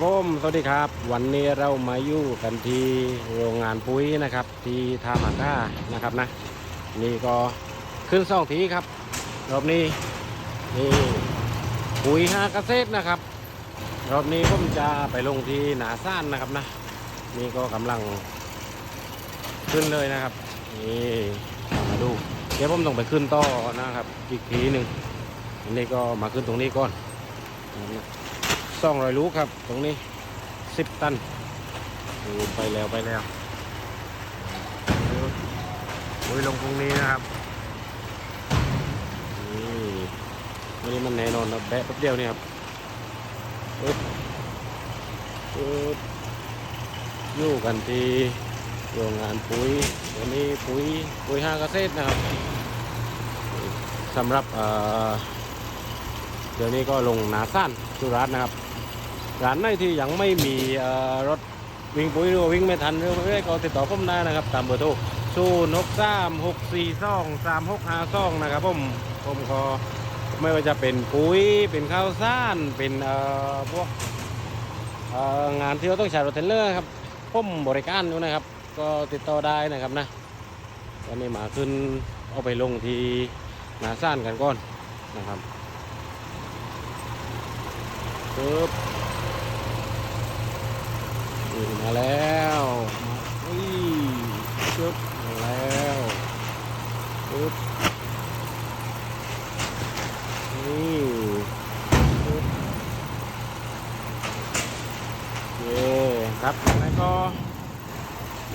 ผมสวัสดีครับ วันนี้เรามาอยู่กันที่โรงงานปุ๋ยนะครับ ที่ทามาก้านะครับนะ นี่ก็ขึ้นสองทีครับรอบนี้นี่ปุ๋ยฮาเกษตรนะครับ รอบนี้ผมจะไปลงที่หนาซ่านนะครับนะนี่ก็กำลังขึ้นเลยนะครับนี่มาดู เดี๋ยวผมต้องไปขึ้นต่อนะครับ อีกทีหนึ่งอันนี้ก็มาขึ้นตรงนี้ก่อนนะครับ สองร้อยลูกครับ ตรงนี้สิบตันโอ้ไปแล้วไปแล้วโอ้ยลงตรงนี้นะครับนี่วันนี้มันแน่นอนนะแบะแป๊บเดียวเนี่ยครับปึ๊บปึ๊บอยู่กันที่โรงงานปุ๋ยวันนี้ปุ๋ยปุ๋ยห้าเกษตรนะครับสำหรับเอ่อเดี๋ยวนี้ก็ลงนาสั้นสุราษฎร์นะครับ ร้านไหนที่ยังไม่มีรถวิ่งปุ๋ยหรือวิ่งไม่ทันหรือไม่ก็ติดต่อผมได้นะครับ ตามเบอร์โทรศูนย์หกสามหกสี่สองสามหกห้าสองนะครับผมผมก็ไม่ว่าจะเป็นปุ๋ยเป็นข้าวสารเป็นพวกงานที่เราต้องใช้รถเทรลเลอร์ครับผมบริการอยู่นะครับ ก็ติดต่อได้นะครับนะวันนี้มาขึ้นเอาไปลงที่นาซ่านกันก่อนนะครับปึ๊บ มาแล้วมาอุ้ยปึ๊บมาแล้วปึ๊บนี่ปึ๊บโอเครับแล้วก็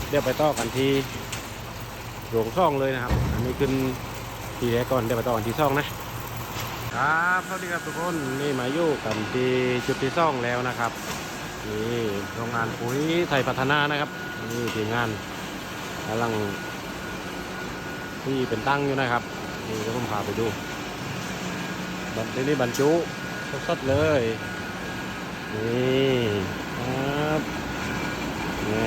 เดี๋ยวไปต่อกันที่โรงซ่องเลยนะครับ อันนี้ขึ้นทีแรกก่อนเดี๋ยวไปต่อกันที่ซ่องนะครับสวัสดีครับทุกคนนี่มาอยู่กันที่จุดที่ซ่องแล้วนะครับ นี่โรงงานปุ๋ยไทยพัฒนานะครับนี่ทีมงานกำลัง ที่เป็นตั้งอยู่นะครับนี่เดี๋ยวผมพาไปดูบันทีนี้บรรจุสดๆเลยนี่ครับนี่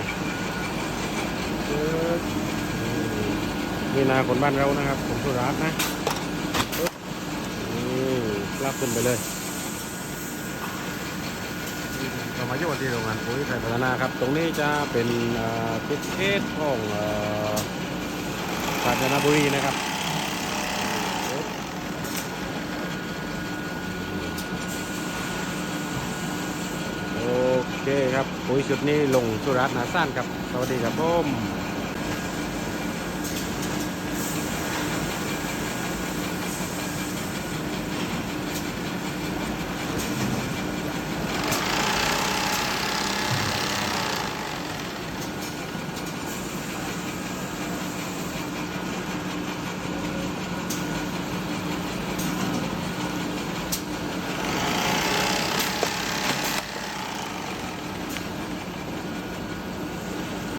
นี่นาคนบ้านเรานะครับผมสุรัตน์นะนี่ลากขึ้นไปเลย เรามาอยู่กันที่โรงงานปุ๋ยไทยพัฒนาครับ ตรงนี้จะเป็นพิเศษของกาญจนบุรีนะครับโอเคครับปุ๋ยชุดนี้ลงสุรัตน์นาซ่านครับ สวัสดีครับผม